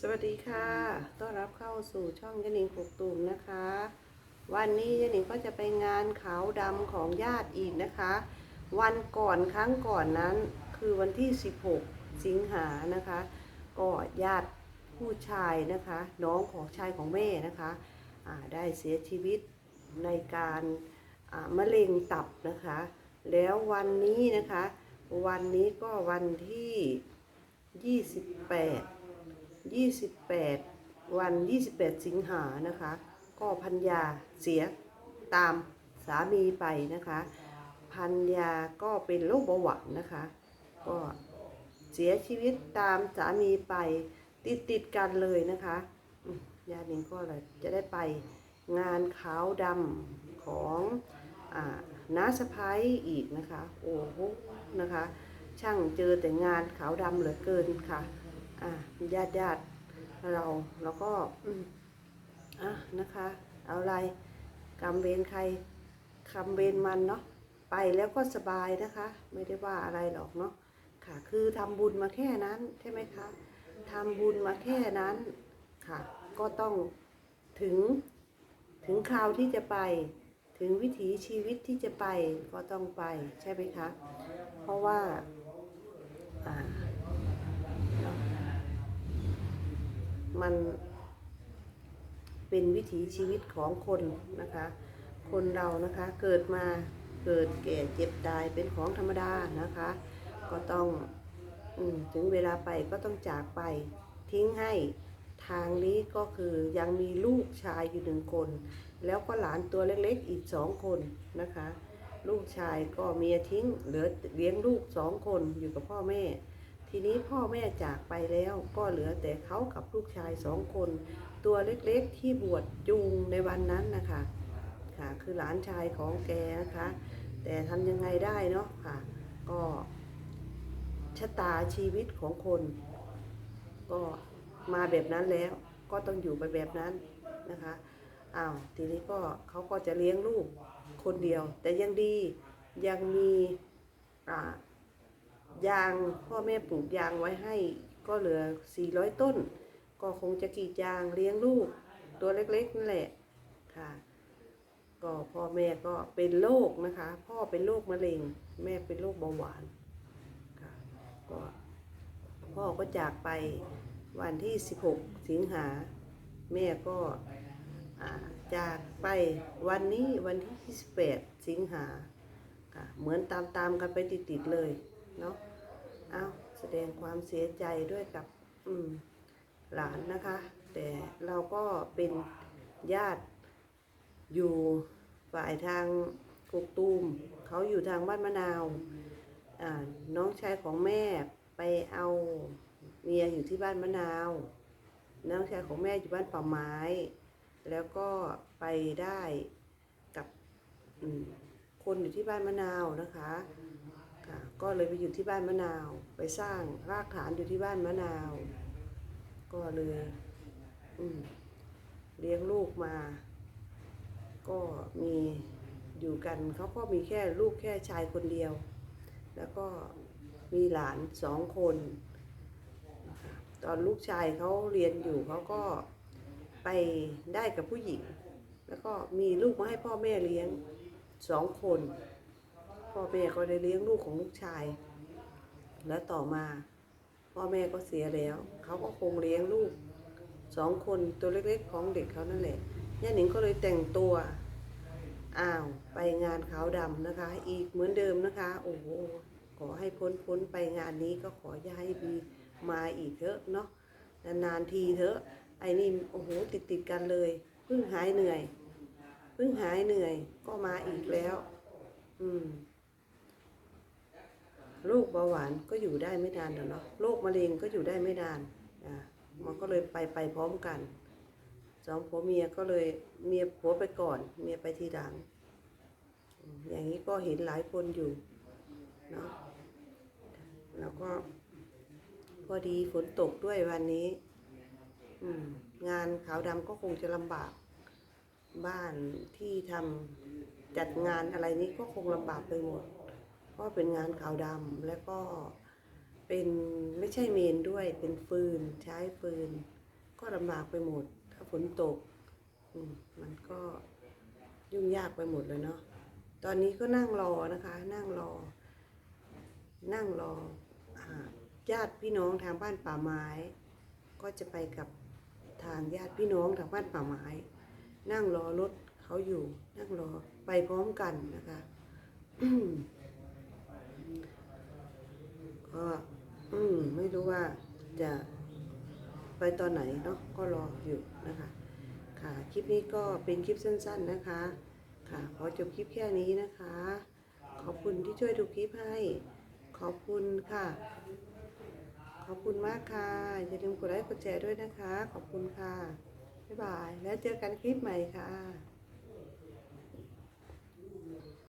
สวัสดีค่ะ ต้อนรับเข้าสู่ช่องยะนิงกกตูมนะคะ วันนี้ยะนิงก็จะไปงานขาวดำของญาติอีกนะคะ วันก่อนครั้งก่อนนั้นคือวันที่ 16 สิงหานะคะ ก็ญาติผู้ชายนะคะ น้องของชายของแม่นะคะได้เสียชีวิตในการมะเร็งตับนะคะ แล้ววันนี้นะคะ วันนี้ก็วันที่ 28 28 วัน 28 สิงหานะคะ ก็พันยาเสียตามสามีไปนะคะ พันยาก็เป็นโรคเบาหวานนะคะ ก็เสียชีวิตตามสามีไปติดติดกันเลยนะคะญาติเองก็เลยจะได้ไปงานขาวดำของอน้าสะพ้ายอีกนะคะ โอ้โหนะคะ ช่างเจอแต่งานขาวดำเหลือเกินค่ะ อะญาติญาติเราแล้วก็อืมอะนะคะ เอาอะไรกรรมเวรใครคำเวรมันเนาะไปแล้วก็สบายนะคะ ไม่ได้ว่าอะไรหรอกเนาะค่ะ คือทำบุญมาแค่นั้นใช่ไหมคะทำบุญมาแค่นั้นค่ะ ก็ต้องถึงถึงคราวที่จะไปถึงวิถีชีวิตที่จะไปก็ต้องไปใช่ไหมคะ เพราะว่าอ่า มันเป็นวิถีชีวิตของคนนะคะ คนเรานะคะเกิดมาเกิดแก่เจ็บตายเป็นของธรรมดานะคะ ก็ต้องอถึงเวลาไปก็ต้องจากไปทิ้งให้ทางนี้ก็คือยังมีลูกชายอยู่หนึ่งคน แล้วก็หลานตัวเล็กๆอีกสองคนนะคะ ลูกชายก็เมียทิ้งเหลือเลี้ยงลูกสองคนอยู่กับพ่อแม่ ทีนี้พ่อแม่จากไปแล้วก็เหลือแต่เขากับลูกชายสองคน ตัวเล็กๆที่บวชจูงในวันนั้นนะคะค่ะ คือหลานชายของแกนะคะ แต่ทำยังไงได้เนาะค่ะ ก็ชะตาชีวิตของคน ก็มาแบบนั้นแล้วก็ต้องอยู่ไปแบบนั้นนะคะอ้าวทีนี้ก็เขาก็จะเลี้ยงลูกคนเดียว แต่ยังดียังมีอ่า ยางพ่อแม่ปลูกยางไว้ให้ ก็เหลือ 400 ต้น ก็คงจะกรีดยางเลี้ยงลูก ตัวเล็กๆนั่นแหละค่ะ ก็พ่อแม่ก็เป็นโรคนะคะ พ่อเป็นโรคมะเร็ง แม่เป็นโรคเบาหวานค่ะก็พ่อก็จากไปวันที่ 16 สิงหา แม่ก็จากไปวันนี้วันที่ 28 สิงหาค่ะเหมือนตามๆกันไปติดๆเลย เนาะเอาแสดงความเสียใจด้วยกับอืมหลานนะคะ แต่เราก็เป็นญาติอยู่ฝ่ายทางกกตูม เขาอยู่ทางบ้านมะนาวอ่าน้องชายของแม่ไปเอาเมียอยู่ที่บ้านมะนาว น้องชายของแม่อยู่บ้านป่าไม้ แล้วก็ไปได้กับคนอยู่ที่บ้านมะนาวนะคะ ก็เลยไปอยู่ที่บ้านมะนาว ไปสร้างรากฐานอยู่ที่บ้านมะนาว ก็เลยเลี้ยงลูกมา ก็มีอยู่กันเขาก็มีแค่ลูกแค่ชายคนเดียว แล้วก็มีหลานสองคน ตอนลูกชายเขาเรียนอยู่เขาก็ไปได้กับผู้หญิง แล้วก็มีลูกมาให้พ่อแม่เลี้ยงสองคน พ่อแม่ก็ได้เลี้ยงลูกของลูกชาย แล้วต่อมา พ่อแม่ก็เสียแล้ว เขาก็คงเลี้ยงลูกสองคนตัวเล็กๆของเด็กเขานั่นแหละย่าหนิงก็เลยแต่งตัวอ้าวไปงานขาวดำนะคะ อีกเหมือนเดิมนะคะ โอ้โหขอให้พ้นพ้นไปงานนี้ก็ขออย่าให้มีมาอีกเถอะเนาะนานๆทีเถอะไอ้นี่โอ้โหติดติดๆกันเลยเพิ่งหายเหนื่อยเพิ่งหายเหนื่อยก็มาอีกแล้ว อืม โรคเบาหวานก็อยู่ได้ไม่นานหรอเนาะโรคมะเร็งก็อยู่ได้ไม่นานอ่ามันก็เลยไปไปพร้อมกันสองผัวเมียก็เลยเมียผัวไปก่อนเมียไปทีหลัง อย่างนี้ก็เห็นหลายคนอยู่เนาะแล้วก็พอดีฝนตกด้วยวันนี้งานขาวดำก็คงจะลำบาก บ้านที่ทำจัดงานอะไรนี้ก็คงลำบากไปหมด เพราะเป็นงานขาวดำแล้วก็เป็นไม่ใช่เมนด้วยเป็นฟืนใช้ฟืน ก็ลำบากไปหมด ถ้าฝนตกมันก็ยุ่งยากไปหมดเลยเนาะตอนนี้ก็นั่งรอนะคะ นั่งรอ นั่งรอญาติพี่น้องทางบ้านป่าไม้ ก็จะไปกับทางญาติพี่น้องทางบ้านป่าไม้ นั่งรอรถเขาอยู่ นั่งรอไปพร้อมกันนะคะ ก็ อืมไม่รู้ว่าจะไปตอนไหนเนาะก็รออยู่นะคะ ค่ะ คลิปนี้ก็เป็นคลิปสั้น ๆนะคะ ค่ะขอจบคลิปแค่นี้นะคะ ขอบคุณที่ช่วยดูคลิปให้ ขอบคุณค่ะ ขอบคุณมากค่ะ อย่าลืมกดไลค์กดแชร์ด้วยนะคะ ขอบคุณค่ะ บ๊ายบาย แล้วเจอกันคลิปใหม่ค่ะ